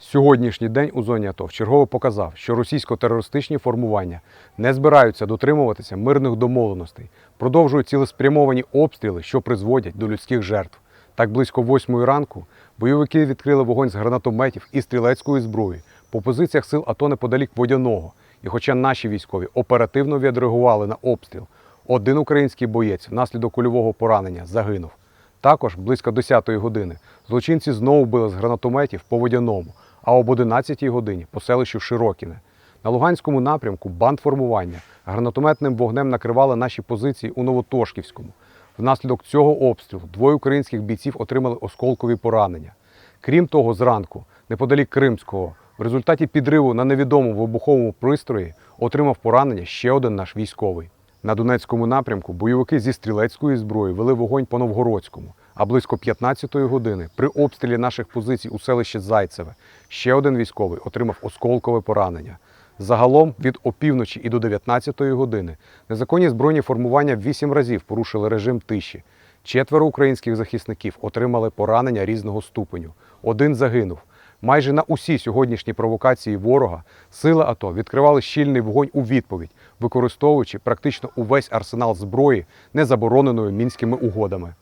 Сьогоднішній день у зоні АТО вчергово показав, що російсько-терористичні формування не збираються дотримуватися мирних домовленостей, продовжують цілеспрямовані обстріли, що призводять до людських жертв. Так близько восьмої ранку бойовики відкрили вогонь з гранатометів і стрілецької зброї по позиціях сил АТО неподалік Водяного. І хоча наші військові оперативно відреагували на обстріл, один український боєць внаслідок кульового поранення загинув. Також близько 10-ї години злочинці знову били з гранатометів по водяному, а об 11-й годині по селищу Широкіне. На Луганському напрямку бандформування гранатометним вогнем накривали наші позиції у Новотошківському. Внаслідок цього обстрілу двоє українських бійців отримали осколкові поранення. Крім того, зранку, неподалік Кримського, в результаті підриву на невідомому вибуховому пристрої отримав поранення ще один наш військовий. На Донецькому напрямку бойовики зі стрілецької зброї вели вогонь по Новгородському, а близько 15-ї години при обстрілі наших позицій у селищі Зайцеве ще один військовий отримав осколкове поранення. Загалом від опівночі і до 19-ї години незаконні збройні формування вісім разів порушили режим тиші. Четверо українських захисників отримали поранення різного ступеню. Один загинув. Майже на усі сьогоднішні провокації ворога сили АТО відкривали щільний вогонь у відповідь, використовуючи практично увесь арсенал зброї, не забороненою мінськими угодами.